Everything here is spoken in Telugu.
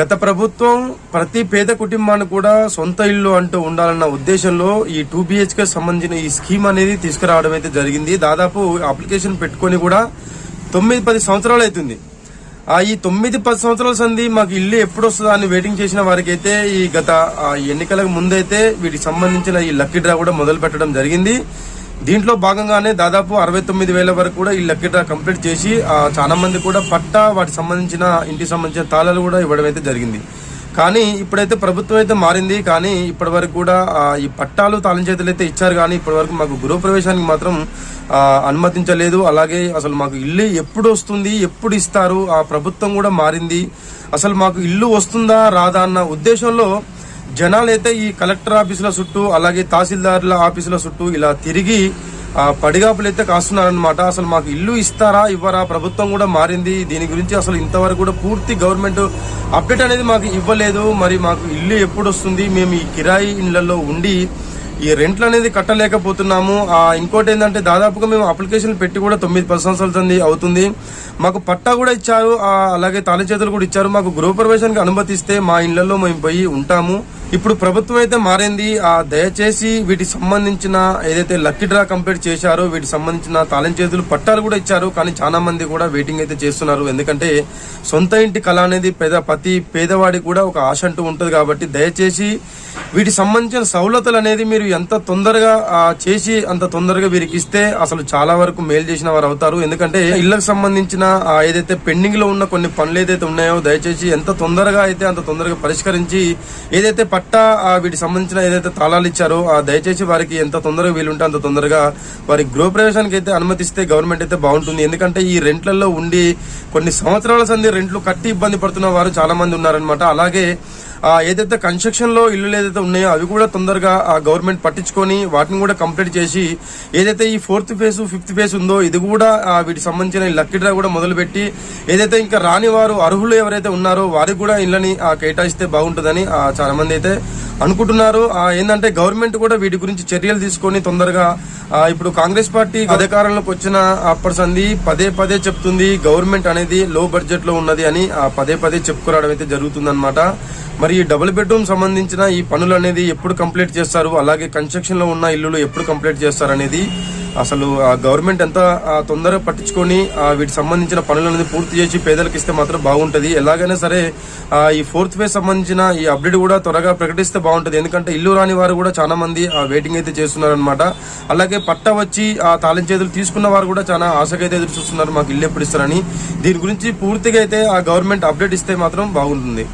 గత ప్రభుత్వం ప్రతి పేద కుటుంబాన్ని కూడా సొంత ఇల్లు అంటూ ఉండాలన్న ఉద్దేశంలో ఈ టూ బిహెచ్కే సంబంధించిన ఈ స్కీమ్ అనేది తీసుకురావడం అయితే జరిగింది. దాదాపు అప్లికేషన్ పెట్టుకొని కూడా తొమ్మిది పది సంవత్సరాలు అవుతుంది. ఆ ఈ తొమ్మిది పది సంవత్సరాల సంది మాకు ఇల్లు ఎప్పుడు వస్తుందా అని వెయిటింగ్ చేసిన వారికి అయితే ఈ గత ఎన్నికలకు ముందైతే వీటికి సంబంధించిన ఈ లక్కీ డ్రా కూడా మొదలు పెట్టడం జరిగింది. దీంట్లో భాగంగానే దాదాపు అరవై తొమ్మిది వేల వరకు కూడా ఈ లక్కీ కంప్లీట్ చేసి చాలా మంది కూడా పట్టా వాటికి సంబంధించిన ఇంటికి సంబంధించిన తాళాలు కూడా ఇవ్వడం అయితే జరిగింది. కానీ ఇప్పుడైతే ప్రభుత్వం అయితే మారింది. కానీ ఇప్పటి వరకు కూడా ఈ పట్టాలు తాళంచేతులు అయితే ఇచ్చారు. కానీ ఇప్పటి వరకు మాకు గృహప్రవేశానికి మాత్రం అనుమతించలేదు. అలాగే అసలు మాకు ఇల్లు ఎప్పుడు వస్తుంది ఎప్పుడు ఇస్తారు ఆ ప్రభుత్వం కూడా మారింది. అసలు మాకు ఇల్లు వస్తుందా రాదా అన్న ఉద్దేశంలో జనాలు అయితే ఈ కలెక్టర్ ఆఫీసుల చుట్టూ అలాగే తహసీల్దారుల ఆఫీసుల చుట్టూ ఇలా తిరిగి పడిగాపులు అయితే కాస్తున్నారనమాట అసలు మాకు ఇల్లు ఇస్తారా ఇవ్వరా? ప్రభుత్వం కూడా మారింది. దీని గురించి అసలు ఇంతవరకు కూడా పూర్తి గవర్నమెంట్ అప్డేట్ అనేది మాకు ఇవ్వలేదు. మరి మాకు ఇల్లు ఎప్పుడు వస్తుంది మేము ఈ కిరాయి ఇళ్ళలో ఉండి ఈ రెంట్లు అనేది కట్టలేకపోతున్నాము. ఆ ఇంకోటి ఏంటంటే దాదాపుగా మేము అప్లికేషన్ పెట్టి కూడా తొమ్మిది పది సంవత్సరాలు అవుతుంది. మాకు పట్టా కూడా ఇచ్చారు. అలాగే తాళి చేతులు కూడా ఇచ్చారు. మాకు గృహప్రవేశానికి అనుమతిస్తే మా ఇళ్ళలో మేము పోయి ఉంటాము. ఇప్పుడు ప్రభుత్వం అయితే మారింది. ఆ దయచేసి వీటికి సంబంధించిన ఏదైతే లక్కీ డ్రా కంప్లీట్ చేశారో వీటికి సంబంధించిన తాళం చేతులు పట్టాలు కూడా ఇచ్చారు. కానీ చాలా మంది కూడా వెయిటింగ్ అయితే చేస్తున్నారు. ఎందుకంటే సొంత ఇంటి కళ అనేది పేద ప్రతి పేదవాడికి కూడా ఒక ఆశ అంటూ ఉంటుంది కాబట్టి దయచేసి వీటికి సంబంధించిన సౌలతులు అనేది మీరు ఎంత తొందరగా చేసి అంత తొందరగా వీరికి ఇస్తే అసలు చాలా వరకు మేలు చేసిన వారు అవుతారు. ఎందుకంటే ఇళ్ళకు సంబంధించిన ఏదైతే పెండింగ్లో ఉన్న కొన్ని పనులు ఏదైతే ఉన్నాయో దయచేసి ఎంత తొందరగా అయితే అంత తొందరగా పరిష్కరించి ఏదైతే పట్టా వీటికి సంబంధించిన ఏదైతే తాళాలు ఇచ్చారో ఆ దయచేసి వారికి ఎంత తొందరగా వీలుంటే అంత తొందరగా వారి గృహప్రవేశానికి అయితే అనుమతిస్తే గవర్నమెంట్ అయితే బాగుంటుంది. ఎందుకంటే ఈ రెంట్లలో ఉండి కొన్ని సంవత్సరాల సంది రెంట్లు కట్టి ఇబ్బంది పడుతున్న వారు చాలా మంది ఉన్నారనమాట అలాగే ఏదైతే కన్స్ట్రక్షన్లో ఇల్లులు ఏదైతే ఉన్నాయో అవి కూడా తొందరగా ఆ గవర్నమెంట్ పట్టించుకొని వాటిని కూడా కంప్లీట్ చేసి ఏదైతే ఈ ఫోర్త్ ఫేజ్ ఫిఫ్త్ ఫేజ్ ఉందో ఇది కూడా వీటికి సంబంధించిన లక్కీ డ్రా కూడా మొదలుపెట్టి ఏదైతే ఇంకా రాని వారు అర్హులు ఎవరైతే ఉన్నారో వారికి కూడా ఇళ్ళని కేటాయిస్తే బాగుంటుందని ఆ, చాలా మంది అయితే అనుకుంటున్నారు. ఏంటంటే గవర్నమెంట్ కూడా వీటి గురించి చర్యలు తీసుకొని తొందరగా ఇప్పుడు కాంగ్రెస్ పార్టీ అధికారంలోకి వచ్చిన అప్పటి సంది పదే పదే చెప్తుంది గవర్నమెంట్ అనేది లో బడ్జెట్లో ఉన్నది అని ఆ, పదే పదే చెప్పుకురావడం అయితే జరుగుతుందన్నమాట. మరి ఈ డబుల్ బెడ్రూమ్ సంబంధించిన ఈ పనులు అనేది ఎప్పుడు కంప్లీట్ చేస్తారు? అలాగే కన్స్ట్రక్షన్లో ఉన్న ఇల్లులు ఎప్పుడు కంప్లీట్ చేస్తారు అనేది అసలు ఆ గవర్నమెంట్ ఎంత తొందరగా పట్టించుకొని వీటికి సంబంధించిన పనులు అనేది పూర్తి చేసి పేదలకు ఇస్తే మాత్రం బాగుంటుంది. ఎలాగైనా సరే ఈ ఫోర్త్ ఫేజ్ సంబంధించిన ఈ అప్డేట్ కూడా త్వరగా ప్రకటిస్తే బాగుంటుంది. ఎందుకంటే ఇల్లు రాని వారు కూడా చాలా మంది ఆ వెయిటింగ్ అయితే చేస్తున్నారనమాట అలాగే పట్ట వచ్చి ఆ తాళం చేతులు తీసుకున్న వారు కూడా చాలా ఆశగా అయితే ఎదురు చూస్తున్నారు. మాకు ఇల్లు ఎప్పుడు ఇస్తారని. దీని గురించి పూర్తిగా అయితే ఆ గవర్నమెంట్ అప్డేట్ ఇస్తే మాత్రం బాగుంటుంది.